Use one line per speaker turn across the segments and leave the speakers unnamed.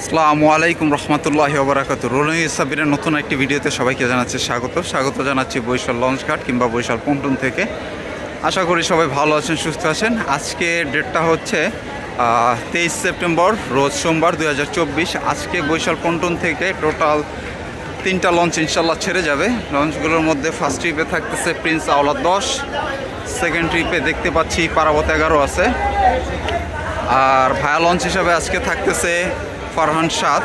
আসসালামু আলাইকুম রহমতুল্লাহ ওবরাকাত রোলই সাবিরের নতুন একটি ভিডিওতে সবাইকে জানাচ্ছি স্বাগত। স্বাগত জানাচ্ছি বৈশাল লঞ্চ ঘাট কিংবা বৈশাল পন্টন থেকে। আশা করি সবাই ভালো আছেন, সুস্থ আছেন। আজকে ডেটটা হচ্ছে তেইশ সেপ্টেম্বর, রোজ সোমবার দু হাজার চব্বিশ। আজকে বৈশাল পন্টন থেকে টোটাল তিনটা লঞ্চ ইনশাল্লাহ ছেড়ে যাবে। লঞ্চগুলোর মধ্যে ফার্স্ট ট্রিপে থাকতেছে প্রিন্স আওলাদ দশ সেকেন্ড ট্রিপে দেখতে পাচ্ছি পারাবত এগারো আছে। আর ভায়া লঞ্চ হিসাবে আজকে থাকতেছে ফারহান সাত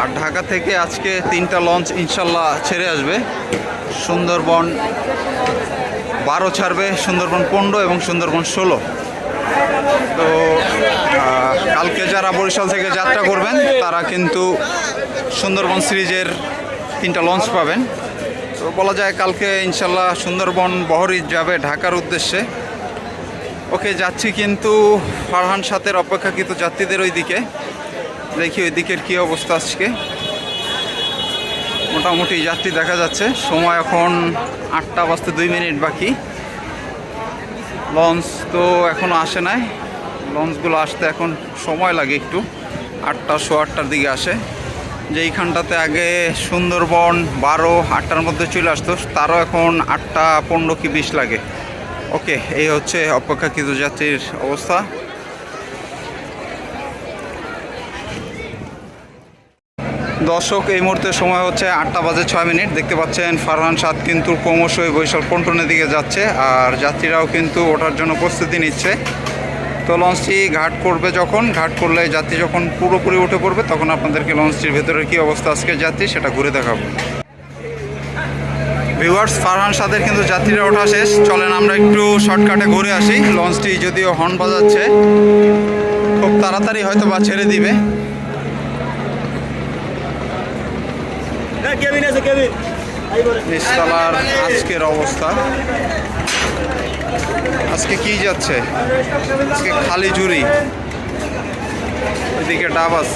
আর ঢাকা থেকে আজকে তিনটা লঞ্চ ইনশাল্লাহ ছেড়ে আসবে। সুন্দরবন বারো ছাড়বে, সুন্দরবন পনেরো এবং সুন্দরবন ষোলো। তো কালকে যারা বরিশাল থেকে যাত্রা করবেন, তারা কিন্তু সুন্দরবন সিরিজের তিনটা লঞ্চ পাবেন। তো বলা যায় কালকে ইনশাল্লাহ সুন্দরবন বহরি যাবে ঢাকার উদ্দেশ্যে। ওকে, যাচ্ছি কিন্তু ফারহান সাথের অপেক্ষাকৃত যাত্রীদের ওই দিকে দেখি ওই দিকের কী অবস্থা আজকে। মোটামুটি যাত্রী দেখা যাচ্ছে। সময় এখন আটটা বাজতে দুই মিনিট বাকি। লঞ্চ তো এখনও আসে নাই। লঞ্চগুলো আসতে এখন সময় লাগে একটু। আটটা শো আটটার দিকে আসে। যেইখানটাতে আগে সুন্দরবন বারো আটটার মধ্যে চলে আসতো, তারও এখন আটটা পনেরো কি বিশ লাগে। ওকে, এই হচ্ছে অপেক্ষাকৃত যাত্রীর অবস্থা। দর্শক, এই মুহূর্তে সময় হচ্ছে আটটা বাজে ছয় মিনিট। দেখতে পাচ্ছেন, ফারহান সাদ কিন্তু ক্রমশই বৈশাল পন্টনের দিকে যাচ্ছে আর যাত্রীরাও কিন্তু ওঠার জন্য প্রস্তুতি নিচ্ছে। তো লঞ্চটি ঘাট করবে যখন, ঘাট করলে যাত্রী যখন পুরোপুরি উঠে পড়বে, তখন আপনাদেরকে লঞ্চটির ভেতরে কী অবস্থা আজকে যাত্রী সেটা ঘুরে দেখাবো। ভিউয়ার্স ফারহান সাদের কিন্তু যাত্রীরা ওঠা শেষ। চলেন আমরা একটু শর্টকাটে ঘুরে আসি। লঞ্চটি যদিও হর্ন বাজাচ্ছে, খুব তাড়াতাড়ি হয়তো বা ছেড়ে দিবে। নিচতলার আজকের অবস্থা। আজকে কি যাচ্ছে? আজকে খালি ঝুড়ি। এদিকে ডাবাস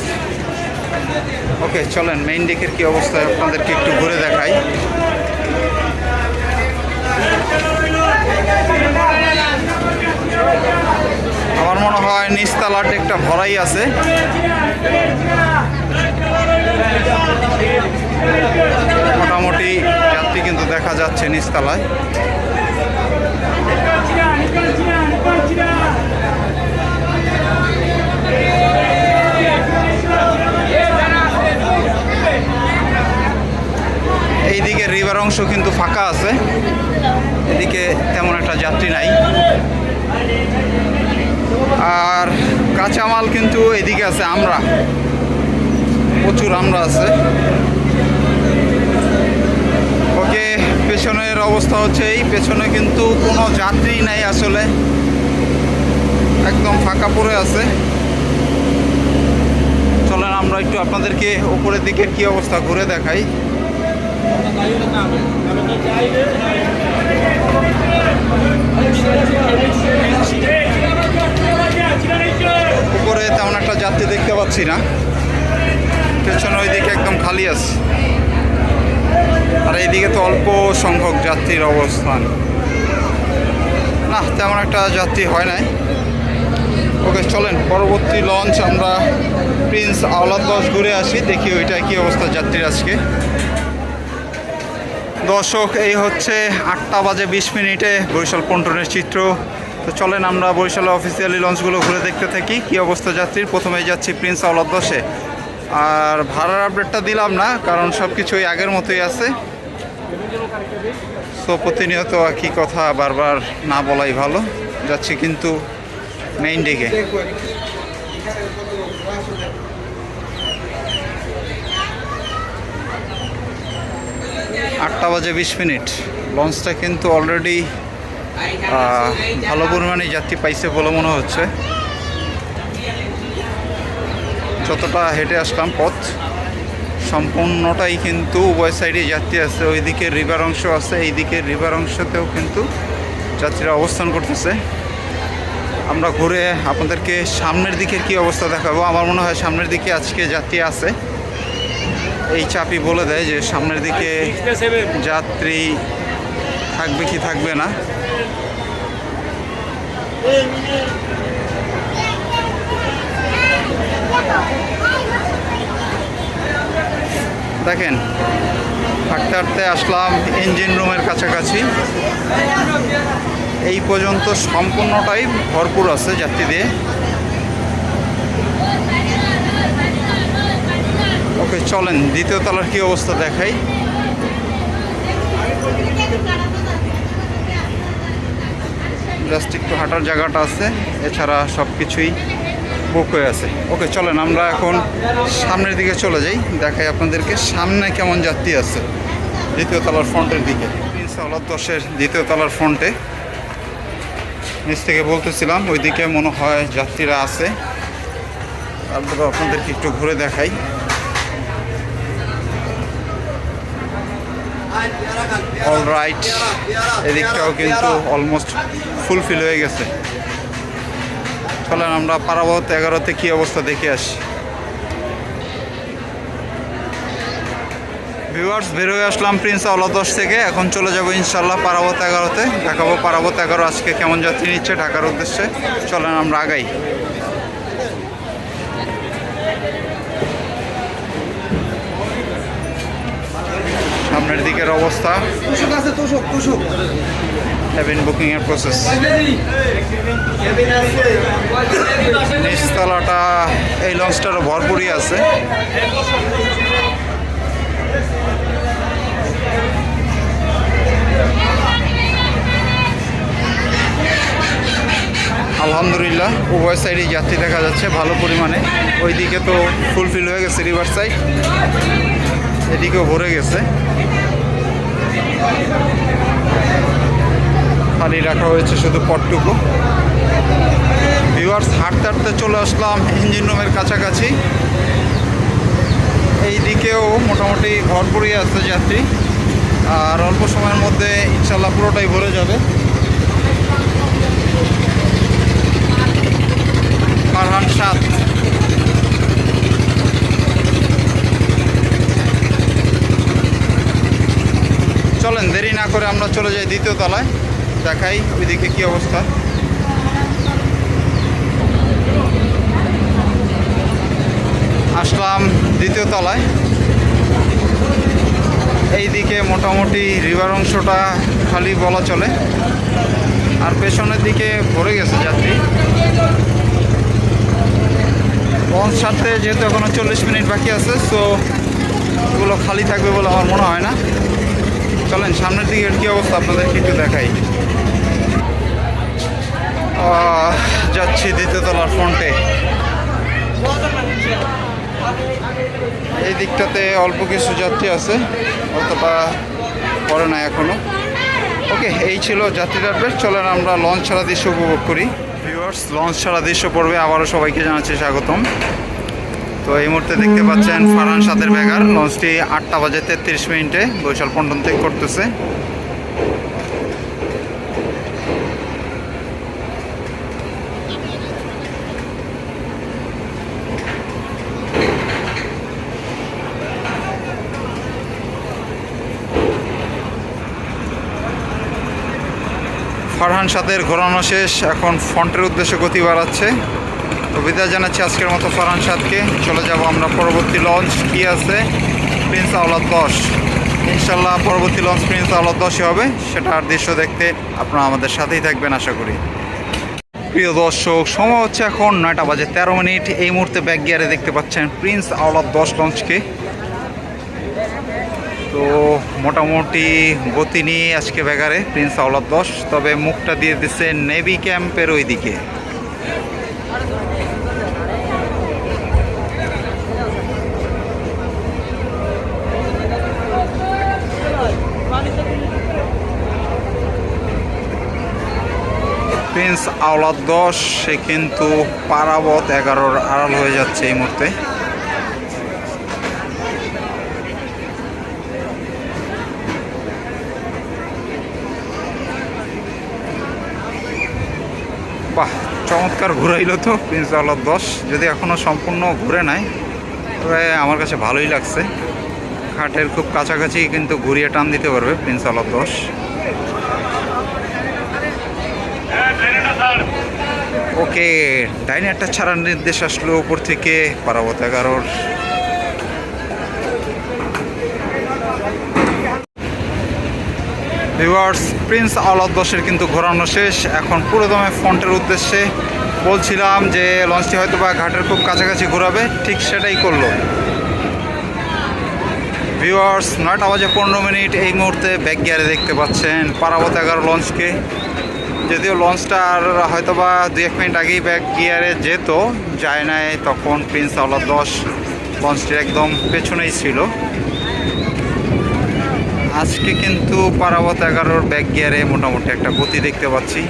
ওকে, চলেন মেইন ডেকের কি অবস্থা আপনাদেরকে একটু ঘুরে দেখাই। আমার মনে হয় নিচতলার ডেকটা ভরাই আছে মোটামুটি যাত্রী কিন্তু দেখা যাচ্ছে এইদিকে রিভার অংশ কিন্তু ফাঁকা আছে। এদিকে তেমন একটা যাত্রী নাই। আর কাঁচামাল কিন্তু এদিকে আছে, আমরা। প্রচুর আমরা আছে ওকে পেছনের অবস্থা হচ্ছে, এই পেছনে কিন্তু কোনো যাত্রী নাই আসলে। একদম ফাঁকা পড়ে আছে। চলেন আমরা একটু আপনাদেরকে উপরের দিকের কি অবস্থা ঘুরে দেখাই। উপরে তেমন একটা যাত্রী দেখতে পাচ্ছি না। পেছনে ওইদিকে একদম খালি আছে। আর এইদিকে তো অল্প সংখ্যক যাত্রীর অবস্থান। না, তেমন একটা যাত্রী হয় নাই। ওকে, চলেন, পরবর্তী লঞ্চ আমরা প্রিন্স আওলাদ দশ ঘুরে আসি, দেখি ওইটায় কী অবস্থা যাত্রীর আজকে। দর্শক, এই হচ্ছে আটটা বাজে বিশ মিনিটে বরিশাল পন্টনের চিত্র। তো চলেন আমরা বরিশালে অফিসিয়ালি লঞ্চগুলো ঘুরে দেখতে থাকি, কী অবস্থা যাত্রীর? প্রথমে যাচ্ছি প্রিন্স আওলাদ দশে। আর ভাড়ার আপডেটটা দিলাম না, কারণ সব কিছুই আগের মতোই আছে। সো প্রতিনিয়ত একই কথা বারবার না বলাই ভালো। যাচ্ছি কিন্তু মেইন ডেকে আটটা বাজে বিশ মিনিট। লঞ্চটা কিন্তু অলরেডি ভালো পরিমাণে যাত্রী পাইছে বলে মনে হচ্ছে। যতটা হেঁটে আসলাম পথ, সম্পূর্ণটাই কিন্তু উভয় সাইডে যাত্রী আছে। ওইদিকে রিভার অংশ আছে, এইদিকে রিভার অংশতেও কিন্তু যাত্রীরা অবস্থান করতেছে। আমরা ঘুরে আপনাদেরকে সামনের দিকের কি অবস্থা দেখাবো? আমার মনে হয় সামনের দিকে আজকে যাত্রী আছে। এই চাপি বলে দেয় যে সামনের দিকে যাত্রী থাকবে কি থাকবে না। দেখেন, হাঁটতে হাঁটতে আসলাম ইঞ্জিন রুমের কাছাকাছি। এই পর্যন্ত সম্পূর্ণটাই ভরপুর আছে যাত্রী দিয়ে ওকে, চলেন, দ্বিতীয় তলার কি অবস্থা দেখাই। জাস্ট একটু হাঁটার জায়গাটা আছে, এছাড়া সব কিছুই বুক হয়ে আছে। ওকে, চলেন, আমরা এখন সামনের দিকে চলে যাই। দেখাই আপনাদেরকে সামনে কেমন যাত্রী আছে। দ্বিতীয় তলার ফ্রন্টের দিকে। সালাদ দশের দ্বিতীয় তলার ফ্রন্টে। নিচ থেকে বলতেছিলাম, ওইদিকে মনে হয় যাত্রীরা আছে। তারপরে আপনাদেরকে একটু ঘুরে দেখাই। অল রাইট এদিকটাও কিন্তু অলমোস্ট ফুলফিল হয়ে গেছে। চলেন আমরা পারাবত এগারোতে কি অবস্থা দেখে আসি। ভিউয়ার্স বের হয়ে আসলাম প্রিন্স দশ থেকে। এখন চলে যাব ইনশাল্লাহ পারাবত এগারোতে। দেখাবো পারাবত এগারো আজকে কেমন যাত্রী নিচ্ছে ঢাকার উদ্দেশ্যে। চলেন আমরা আগাই। সামনের দিকের অবস্থা। হ্যাভেন বুকিং এর প্রসেস নিচতলাটা এই লঞ্চটারও ভরপুরই আছে। আলহামদুলিল্লাহ উভয় সাইডে যাত্রী দেখা যাচ্ছে ভালো পরিমাণে। ওইদিকে তো ফুলফিল হয়ে গেছে রিভার সাইড এদিকেও ভরে গেছে। খালি রাখা হয়েছে শুধু পটটুকু। ভিউয়ার্স হাঁটতে হাঁটতে চলে আসলাম ইঞ্জিন রুমের কাছাকাছি। এই দিকেও মোটামুটি ভরপুরই আসছে যাত্রী। আর অল্প সময়ের মধ্যে ইনশাল্লাহ পুরোটাই ভরে যাবে ফারহান সাত চলেন দেরি না করে আমরা চলে যাই দ্বিতীয় তলায়। দেখাই ওইদিকে কি অবস্থা। আসলাম দ্বিতীয় তলায়। এইদিকে মোটামুটি রিভার অংশটা খালি বলা চলে। আর পেছনের দিকে ভরে গেছে যাত্রী। লঞ্চ ছাড়তে যেহেতু এখনও চল্লিশ মিনিট বাকি আছে সো এগুলো খালি থাকবে বলে আমার মনে হয় না। চলেন, সামনের দিকে কি অবস্থা আপনাদেরকে একটু দেখাই। যাচ্ছি দ্বিতীয় তলার ফ্রন্টে এই দিকটাতে অল্প কিছু যাত্রী আছে, অতটা পরে না এখনও। ওকে, এই ছিল যাত্রীর আপডেট চলেন আমরা লঞ্চ ছাড়া দৃশ্য উপভোগ করি। ভিউয়ার্স লঞ্চ ছাড়া দৃশ্য পড়বে আবারও সবাইকে জানাচ্ছি স্বাগতম। তো এই মুহূর্তে দেখতে পাচ্ছেন ফারহান সাদের ব্যাগার। লঞ্চটি আটটা বাজে তেত্রিশ মিনিটে বৈশাল পন্টন থেকে করতেছে। ফারহান সাদের ঘোরানো শেষ। এখন ফ্রন্টের উদ্দেশ্যে গতি বাড়াচ্ছে। তো বিদায় জানাচ্ছি আজকের মতো ফারহান সাদকে। চলে যাব আমরা পরবর্তী লঞ্চ কি আছে? প্রিন্স আওলাদ দশ। ইনশাল্লাহ পরবর্তী লঞ্চ প্রিন্স আওলাদ দশই হবে, সেটার দৃশ্য দেখতে আপনারা আমাদের সাথেই থাকবেন, আশা করি। প্রিয় দর্শক, সময় হচ্ছে এখন নয়টা বাজে তেরো মিনিট। এই মুহূর্তে ব্যাক গিয়ারে দেখতে পাচ্ছেন প্রিন্স আওলাদ দশ লঞ্চকে তো মোটামুটি গতি নিয়ে আজকে ব্যাগারে প্রিন্স আওলাদ দশ, তবে মুখটা দিয়ে দিচ্ছে নেভি ক্যাম্পের ওই দিকে প্রিন্স আওলাদ দশ, সে কিন্তু পারাবত এগারোর আড়াল হয়ে যাচ্ছে এই মুহূর্তে। বাহ, চমৎকার ঘুরাইল তো প্রিন্স আওলাদ দশ। যদি এখনও সম্পূর্ণ ঘুরে নাই, তবে আমার কাছে ভালোই লাগছে। ঘাটের খুব কাছাকাছি কিন্তু ঘুরিয়ে টান দিতে পারবে প্রিন্স আওলাদ দশ। ওকে, ডাইনে একটা ছাড়ার নির্দেশ আসলো উপর থেকে, পারাবত এগারোর। ভিউয়ার্স প্রিন্স আলাদ দশের কিন্তু ঘোরানো শেষ। এখন পুরোদমে ফন্টের উদ্দেশ্যে বলছিলাম যে, লঞ্চটি হয়তো বা ঘাটের খুব কাছাকাছি ঘোরাবে, ঠিক সেটাই করল। ভিউয়ার্স নয়টা বাজে পনেরো মিনিট এই মুহূর্তে ব্যাক গিয়ারে দেখতে পাচ্ছেন পারাবত এগারো লঞ্চকে। যদিও লঞ্চটা আর হয়তো বা দু এক মিনিট আগেই ব্যাক গিয়ারে যেত, যায় নাই, তখন প্রিন্স আওলাদ দশ লঞ্চটির একদম পেছনেই ছিল। আজকে কিন্তু পারাবত এগারোর ব্যাক গিয়ারে মোটামুটি একটা গতি দেখতে পাচ্ছি।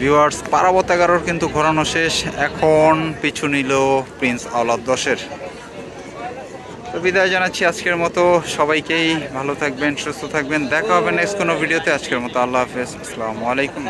ভিউয়ার্স পারাবত এগারোর কিন্তু ঘোরানো শেষ, এখন পিছু নিল প্রিন্স আওলাদ দশের। তো বিদায় জানাচ্ছি আজকের মতো। সবাইকেই ভালো থাকবেন, সুস্থ থাকবেন। দেখা হবে নেক্সট কোনো ভিডিওতে আজকের মতো আল্লাহ হাফেজ। আসসালামু আলাইকুম।